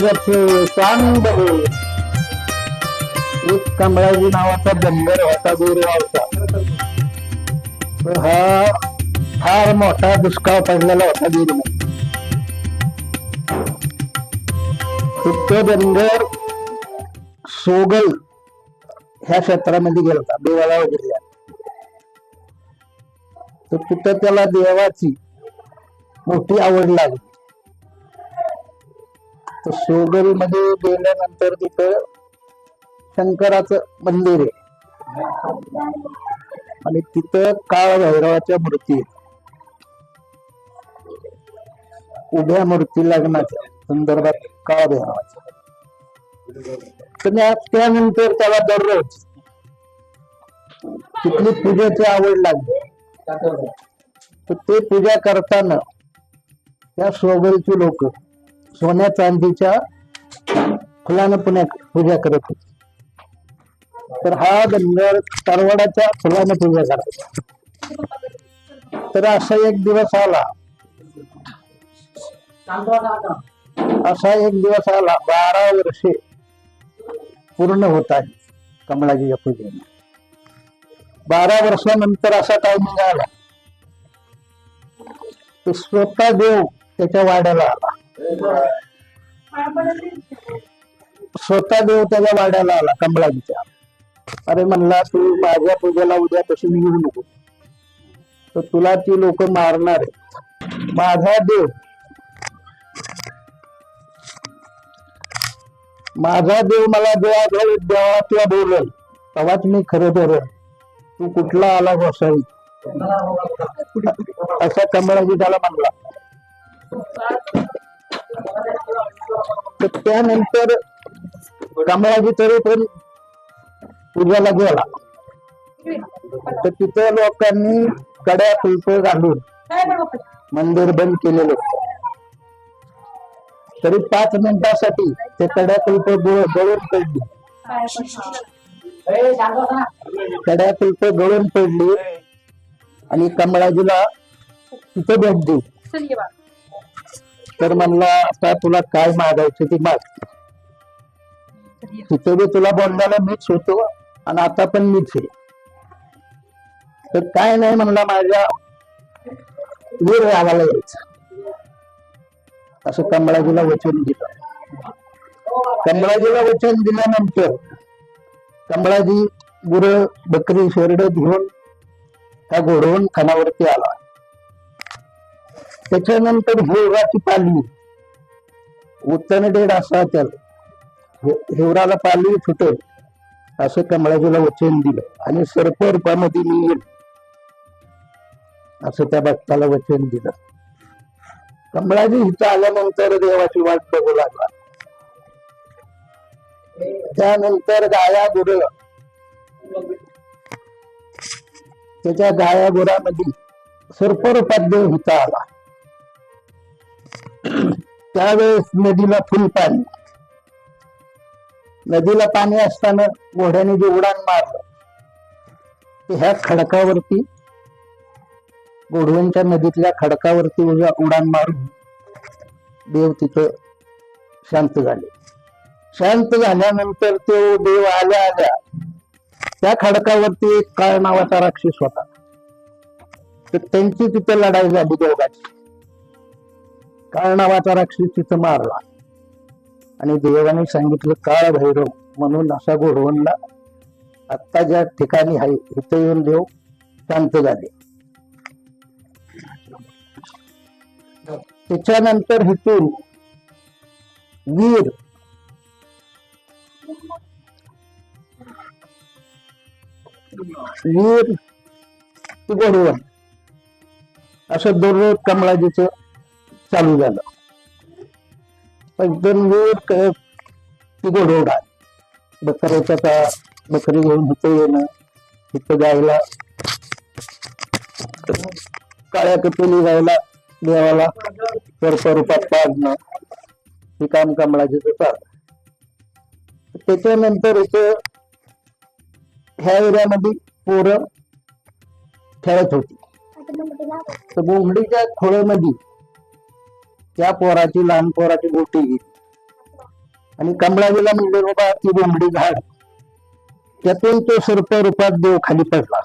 निसर्गाचे चांद एक कमळाजी नावाचा बंदर होता दूरगावचा हा फार मोठा दुष्काळ पडलेला होता दूरमध्ये तो बंदर सोगल ह्या क्षेत्रामध्ये गेला होता देवाला वगैरे तर तिथं त्याला देवाची मोठी आवड लागली. तर सोगलमध्ये गेल्यानंतर तिथं शंकराचं मंदिर आहे. आणि तिथं काळ भैरवाच्या मूर्ती आहेत. उभ्या मूर्ती लग्नाच्या संदर्भात काळ भैरवाच्या तर त्यानंतर त्याला दररोज तिथली पूजेची आवड लागली तर ते पूजा करताना त्या सोबलची लोक सोन्या चांदीच्या फुलानं पुण्या पूजा करत होते. तर हा बंदर तरवडाच्या फुलानं पूजा करायचा तर असा एक दिवस आला. असा एक दिवस आला. बारा वर्षे पूर्ण होत आहे कमळाजीच्या पूजेने बारा वर्षानंतर असा टायमिंग आला स्वतः देव त्याच्या वाड्याला आला. स्वतः देव त्याच्या वाड्याला आला कमळाजीच्या अरे म्हणला तू माझ्या पूजेला उद्यापासून येऊ नको. तर तुला ती लोक मारणार आहेत. माझा देव. माझा देव मला जेव्हा देवा किंवा बोलल तेव्हाच मी खरं धरल. तू कुठला आला गोसाई असा कमळाजी त्याला म्हणला. तर त्यानंतर कमळाजी तरी पण पूजाला गेला. तर तिथं लोकांनी कड्या कुलप घालून मंदिर बंद केलेलं. तरी पाच मिनिटासाठी ते कड्या कुलप गळून पडली. कड्या कुलप गळून पडली आणि कमळाजीला तिथं भेट दिली. तर म्हणला आता तुला काय मागायचं ती माग. तिथे बी तुला बोलण्याला मीच होतो आणि आता पण मीच आहे. तर काय नाही म्हणला माझ्या वीर गावाला यायचं. असं कमळाजीला वचन दिलं. कमळाजीला वचन दिल्यानंतर कमळाजी गुर बकरी शेरड घेऊन त्या घोडवून खानावरती आला. त्याच्यानंतर हेवराची पाली उत्तन उत्तनडेड असा त्याला हेवराला पाली फुटेल असं कमळाजीला वचन दिलं. आणि सर्प रूपामध्ये मी येईल. असं त्या भक्ताला वचन दिलं. कमळाजी हिथं आल्यानंतर देवाची वाट बघू लागला. त्यानंतर गाया गुर. त्याच्या गाया गुरामध्ये सर्प रूपात देव इथं आला. त्यावेळेस नदीला फुल पाणी. नदीला पाणी असताना घोड्याने जे उडान मारलं ते ह्या खडकावरती गोडव्यांच्या नदीतल्या खडकावरती उडान मारून देव तिथं शांत झाले. शांत झाल्यानंतर ते देव आल्या आल्या त्या खडकावरती एक काळ नावाचा राक्षस होता. तर त्यांची तिथं लढाई झाली देवगाची काळ नावाचा राक्षस तिथं मारला. आणि देवाने सांगितलं काळ भैरव म्हणून असा घोडवणला आत्ता ज्या ठिकाणी आहे इथं येऊन देव शांत झाले. त्याच्यानंतर हिथून वीर वीर ती घोडवण असं दररोज कमळाजीचं चालू झालं. एकदम वीर क- ती बकऱ्याच्या का बकरी घेऊन इथं येणं इथं जायला. काळ्या कपिली जायला देवाला स्वरूपात पाडणं हे काम कमळाचे चाललं त्याच्यानंतर इथं ह्या एरियामध्ये पोरं खेळत होती. तर बोंबडीच्या खोळ्यामध्ये त्या पोराची लहान पोराची गोटी घेतली आणि कमळाजीला म्हणले बाबा ती बोंबडी झाड. त्यातून तो सर्प रूपात देव खाली पडला.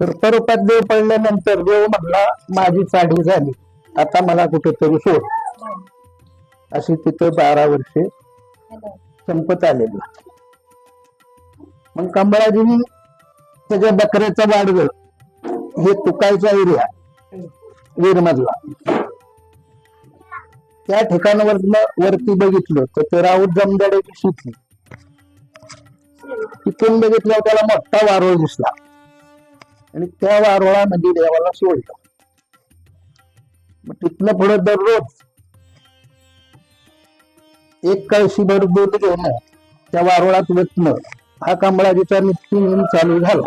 सर्प रूपात देव पडल्यानंतर देव म्हणला माझी चाडी झाली. आता मला कुठेतरी सोड. अशी तिथं बारा वर्षे संपत आलेली. मग कंबळाजीनी त्याच्या बकऱ्याचा वाडग हे तुकायचा एरिया. वीरमधला त्या ठिकाणावर वरती बघितलं तर ते राऊत जमदाड्याची शिकली तिथून बघितल्यावर त्याला मोठा वारोळ दिसला. आणि त्या वारोळामध्ये देवाला सोडलं. मग तिथनं पुढे दररोज एक कळशीभर दूध घेणं त्या वारोळात वेचणं हा कांबळाजीचा नित्य नेम चालू झाला.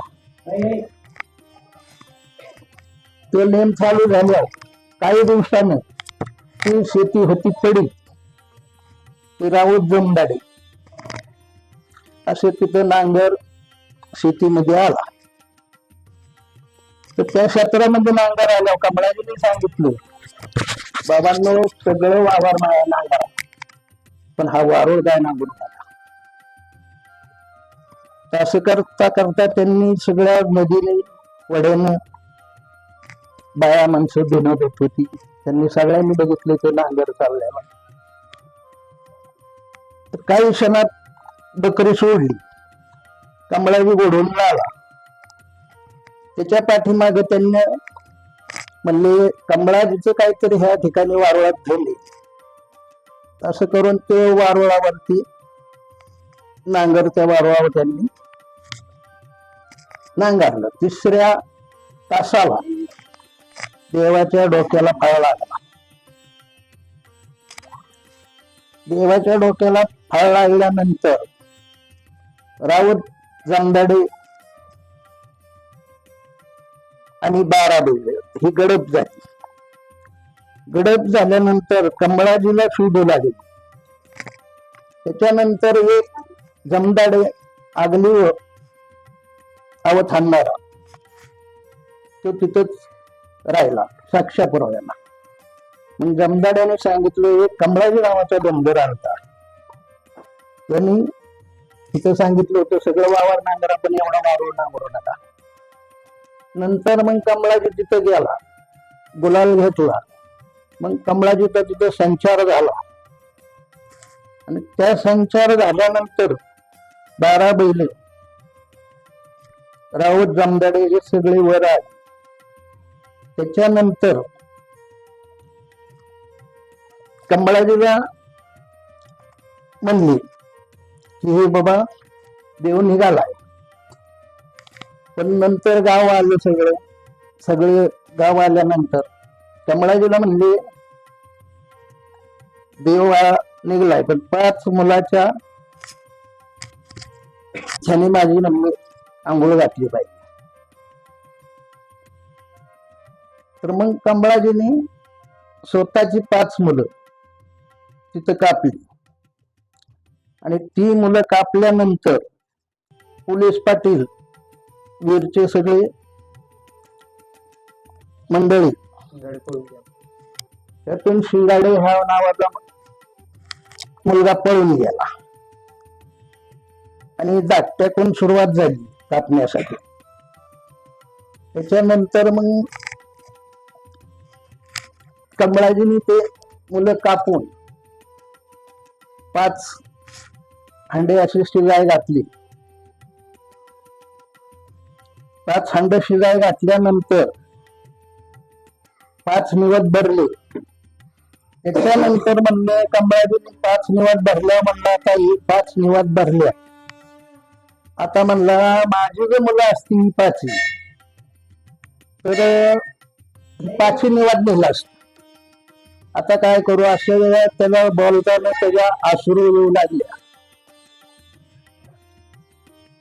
ते नेम चालू झाल्यावर काही दिवसानं ती शेती होती पडी. ती राऊत जमदाडे असे तिथं नांगर शेतीमध्ये आला. तर त्या क्षेत्रामध्ये नांगर आला कमळाजीने सांगितलं बाबांनो सगळं वावर माया नांगरा पण हा वारूळ काय नांगरून झाला असं करता करता त्यांनी सगळ्या नदीने वड्यानं बाया माणसं धुणं देत होती. त्यांनी सगळ्यांनी बघितले ते नांगर चालल्याला तर काही क्षणात बकरी सोडली. कमळावी गोडून आला. त्याच्या पाठीमागे त्यांनी म्हणले कमळाजीचं काहीतरी ह्या ठिकाणी वारुळात ठेवले असं करून ते वारुळावरती नांगर त्या वारुळावर त्यांनी नांगरलं. तिसऱ्या तासाला देवाच्या डोक्याला फळ लागला. देवाच्या डोक्याला फळ लागल्यानंतर राऊत जमदाडे आणि बारा बैल ही गडप झाली. गडप झाल्यानंतर कमळाजीला फिडू लागेल. त्याच्यानंतर एक जमदाडे आगली व अवथांनारा तो तिथंच राहिला साक्षा मग जमदाड्याने सांगितलं एक कमळाजी नावाचा डोंगर आणता त्यांनी तिथं सांगितलं होतं सगळं वावर नांगरा पण एवढा वावर नांगरू नका. नंतर मग कमळाजी तिथं गेला गुलाल घेतला. मग कमळाजीचा तिथं संचार झाला. आणि त्या संचार झाल्यानंतर बारा बैल राऊत जमदाडे हे सगळे वर आले. त्याच्यानंतर कंबळाजीला म्हणले की हे बाबा देव निघालाय. पण नंतर गाव आलं सगळं. सगळे गाव आल्यानंतर कमळाजीला म्हणले देव निघलाय पण पाच मुलाच्या छानी माझी नम्मी आंघोळ घातली पाहिजे. तर मग कंबळाजीने स्वतःची पाच मुलं तिथं कापली. आणि ती मुलं कापल्यानंतर पोलीस पाटील वीरचे सगळे मंडळी त्यातून शिंगाडे ह्या नावाचा मुलगा पळून गेला. आणि दाट्यातून सुरुवात झाली कापण्यासाठी. त्याच्यानंतर मग कमळाजीनी ते मुलं कापून पाच हांडे अशी शिजाय घातली. पाच हांड शिजाय घातल्यानंतर पाच निवत भरले. त्याच्यानंतर म्हणले कमळाजीने पाच निवत भरल्या म्हणलं आता ही पाच निवत भरल्या. आता म्हणला माझी जे मुलं असतील पाचवी. तर पाचवी निवड नेला असतो. आता काय करू? अशा वेळा त्याला बोलताना त्याच्या आसरू येऊ लागल्या.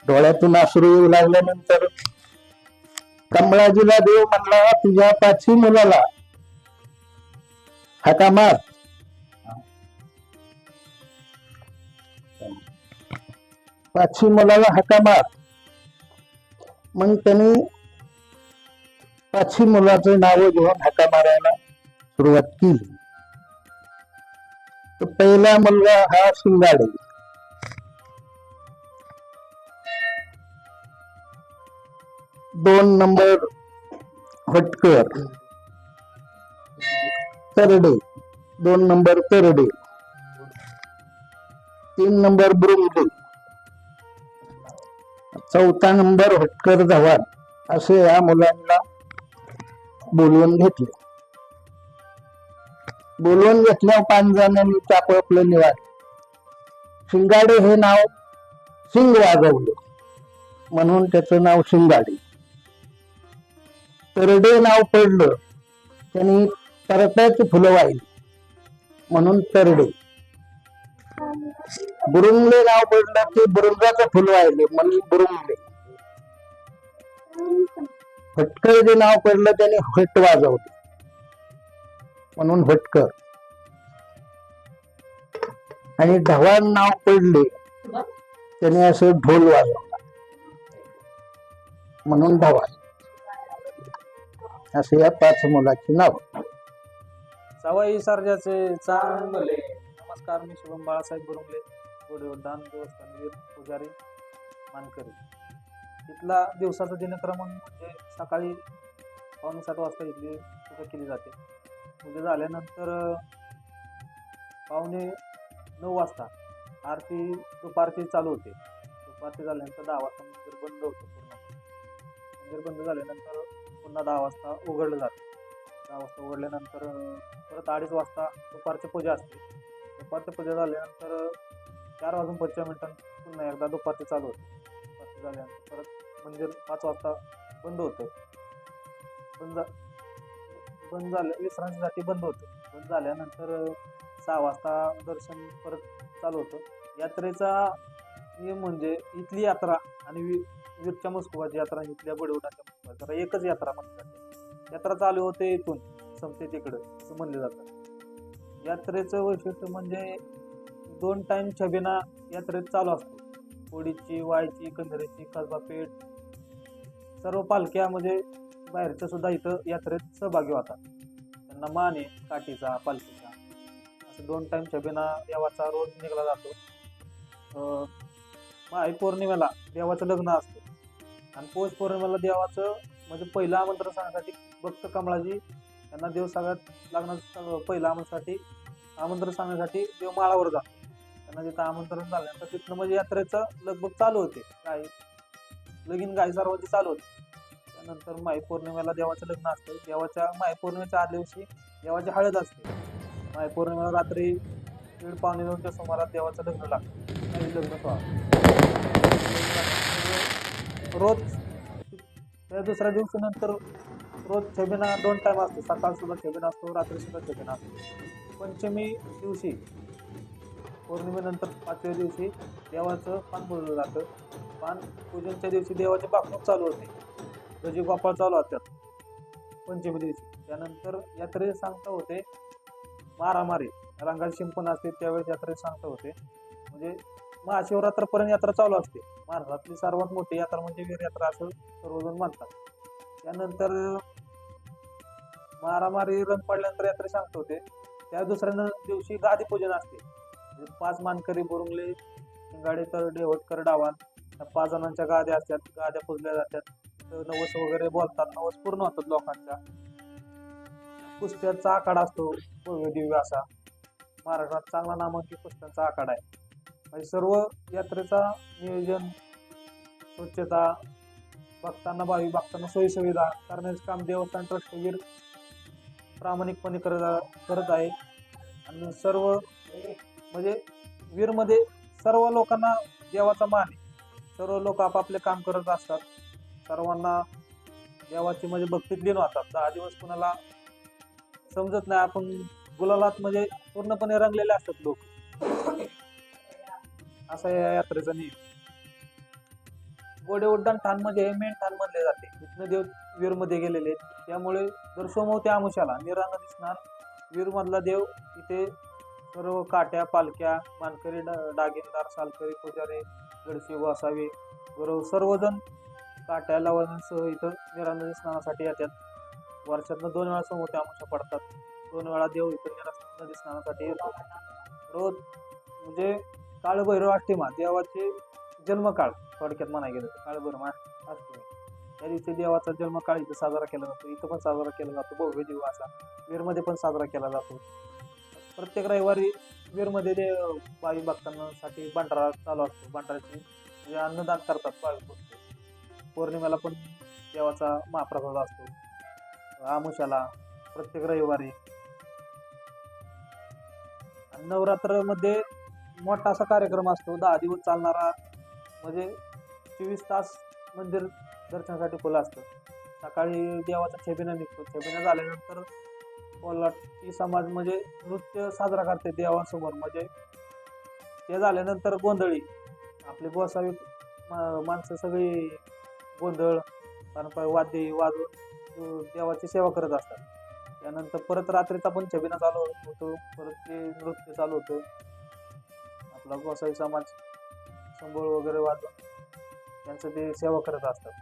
डोळ्यातून आसरू येऊ लागल्यानंतर कमळाजीला देव म्हणला तुझ्या पाचवी मुलाला हाका मार. पाचवी मुलाला हाका मार. मग त्याने पाचवी मुलाचं नाव घेऊन हाका मारायला सुरुवात केली. तर पहिला मुलगा हा शिंगाडे. दोन नंबर हटकर तरडे दोन नंबर तरडे तीन नंबर ब्रुमले चौथा नंबर हटकर धवान असे या मुलांना बोलवून घेतले. बोलवून घेतल्या पाच जणांनी आपापलं निवाड शिंगाडे हे नाव सिंग वाजवलं. म्हणून त्याचं नाव शिंगाडे. तरडे नाव पडलं. त्यांनी तरट्याची फुलं वाहिली. म्हणून तरडे. बुरुंगले नाव पडलं ते बुरुंगाचं फुल वाहिले म्हणून बुरुंगले. फटकळ जे नाव पडलं त्याने हट वाजवले. म्हणून भटकर आणि ढवान नाव पडले त्याने असं ढोल वाजवला. म्हणून ढवान असे या पाच मुलाची नाव. सवाई सर्जाचे चांगले. नमस्कार मी शुभम बाळासाहेब बुरुंगले गोडेवड्डाण देवस्थान पुजारी मानकरी. इथला दिवसाचा दिनक्रमण म्हणजे सकाळी पावणे सात वाजता इथली पूजा केली जाते. पूजा झाल्यानंतर पावणे नऊ वाजता आरती दुपारची चालू होते. दुपारची झाल्यानंतर दहा वाजता मंदिर बंद होतं पूर्ण. मंदिर बंद झाल्यानंतर पुन्हा दहा वाजता उघडलं जातं. दहा वाजता उघडल्यानंतर परत अडीच वाजता दुपारची पूजा असते. दुपारची पूजा झाल्यानंतर चार वाजून पंचवीस मिनिटांनी पुन्हा एकदा दुपारची चालू होते. दुपारची झाल्यानंतर परत मंदिर पाच वाजता बंद होतं. बंद बंद झालं विश्रांतीसाठी बंद होतं. बंद झाल्यानंतर सहा वाजता दर्शन परत चालू होतं. यात्रेचा नियम म्हणजे इथली यात्रा आणि वि वीरच्या मस्कोबाची यात्रा इथल्या बडवडाच्या मस्कोबाची यात्रा एकच यात्रा म्हणली जाते यात्रा चालू होते इथून संपते तिकडं असं म्हणलं जातं. यात्रेचं वैशिष्ट्य म्हणजे दोन टाईम छबिना यात्रेत चालू असतो. होडीची वायची कंधरेची कसबा पेठ सर्व पालख्या म्हणजे बाहेरच्या सुद्धा इथं यात्रेत सहभागी होतात. त्यांना माने काठीचा पालखीचा असं दोन टाइम छबिना देवाचा रोज निघाला जातो. माई पौर्णिमेला देवाचं लग्न असतं. आणि पौष पौर्णिमेला देवाचं म्हणजे पहिलं आमंत्रण सांगण्यासाठी भक्त कमळाजी यांना देव सगळ्यात लागणार पहिलं आमंत्रणासाठी आमंत्रण सांगण्यासाठी देव माळावर जातो. त्यांना तिथं आमंत्रण झाल्यानंतर तिथनं म्हणजे यात्रेचं लगभग चालू होते. गाय लगीन गाई सर्वांची चालू होते. त्यानंतर मायपौर्णिमेला देवाचं लग्न असतं. देवाच्या मायपौर्णिमेच्या आदल्या दिवशी देवाची हळद असते. मायपौर्णिमेला रात्री दीड पावणे दोनच्या सुमारात देवाचं लग्न लागतं. आणि लग्न सोहळा. रोज त्या दुसऱ्या दिवशी नंतर रोज छबिना दोन टाईम असतो. सकाळ सुद्धा छबिना असतो रात्री सुद्धा छबिना असतो. पंचमी दिवशी पौर्णिमेनंतर पाचव्या दिवशी देवाचं पान बोललं जातं. पान पूजनच्या दिवशी देवाची बाकणूक चालू होते. गजी गोपाळ चालू होत्यात पंचमी दिवशी. त्यानंतर यात्रेत सांगता होते. मारामारी. रंगाची शिंपण असते त्यावेळेस यात्रेत सांगता होते. म्हणजे महाशिवरात्रपर्यंत यात्रा चालू असते. महाराष्ट्रातली सर्वात मोठी यात्रा म्हणजे वीर यात्रा असं सर्वजण मानतात त्यानंतर मारामारी रंग पडल्यानंतर यात्रा सांगत होते. त्या दुसऱ्या न- दिवशी गादी पूजन असते. म्हणजे पाच मानकरी बुरुंगले शिंगाडे तर डेवटकर डावान. त्या पाच जणांच्या गाद्या असतात. गाद्या पुजल्या जातात. नवस वगैरे बोलतात नवस पूर्ण होतात लोकांच्या. कुस्त्यांचा आखाडा असतो दिव्य असा. महाराष्ट्रात चांगला नामांकित म्हणजे कुस्त्यांचा आखाडा आहे. म्हणजे सर्व यात्रेचा नियोजन स्वच्छता भक्तांना भावी भक्तांना सोयीसुविधा करण्याचे काम देवस्थान ट्रस्टवीर प्रामाणिकपणे करत करत आहे. आणि सर्व म्हणजे वीरमध्ये सर्व लोकांना देवाचा मान आहे. सर्व लोक आपापले काम करत असतात. सर्वांना देवाची म्हणजे भक्तीत लीन होतात. दहा दिवस कुणाला समजत नाही आपण गुलालात म्हणजे पूर्णपणे रंगलेले असतात लोक. असा या यात्रेचा नियम. गोडे उड्डाण ठाण म्हणजे हे मेन ठाण म्हणले जाते. इथनं देव वीरमध्ये गेलेले त्यामुळे दर सोमवते आमुषाला निरा नदी दिसणार. वीरमधला देव इथे सर्व काट्या पालख्या मानकरी डागिनदार सालकरी पुजारी गडसे वासावे बरोबर सर्वजण काट्या लावण्यासह इथं निरा नदी स्नानासाठी येतात. वर्षातनं दोन वेळा समोर आमुषा पडतात. दोन वेळा देव इथं निरा नदी स्नानासाठी येतो रोज म्हणजे काळभैरव अष्टिमा देवाचे जन्मकाळ थोडक्यात म्हणाय गेलं काळभैरव अष्टमी. त्या दिवशी देवाचा जन्मकाळ इथं साजरा केला जातो. इथं पण साजरा केला जातो. भव्य देव असा. वीरमध्ये पण साजरा केला जातो. प्रत्येक रविवारी वीरमध्ये देव बाई भक्तांसाठी भंडारा चालू असतो. भंडाऱ्याची म्हणजे अन्नदान करतात भाविक पौर्णिमेला पण देवाचा महाप्रसाद असतो. आमुषाला प्रत्येक रविवारी. नवरात्रमध्ये मोठा असा कार्यक्रम असतो. दहा दिवस चालणारा म्हणजे चोवीस तास मंदिर दर्शनासाठी खुलं असतं. सकाळी देवाचा छबिना निघतो. छबिना झाल्यानंतर कोल्हाटी समाज म्हणजे नृत्य साजरा करते देवासमोर. म्हणजे ते झाल्यानंतर गोंधळी. आपले गोसावी माणसं सगळी गोंधळ पारंपरिक वाद्य वाजवून देवाची सेवा करत असतात. त्यानंतर परत रात्रीचा पण छबिना चालू होतो परत ते नृत्य चालू होतं. आपला गोसाई समाज संबळ वगैरे वाजवून त्यांचं ते सेवा करत असतात.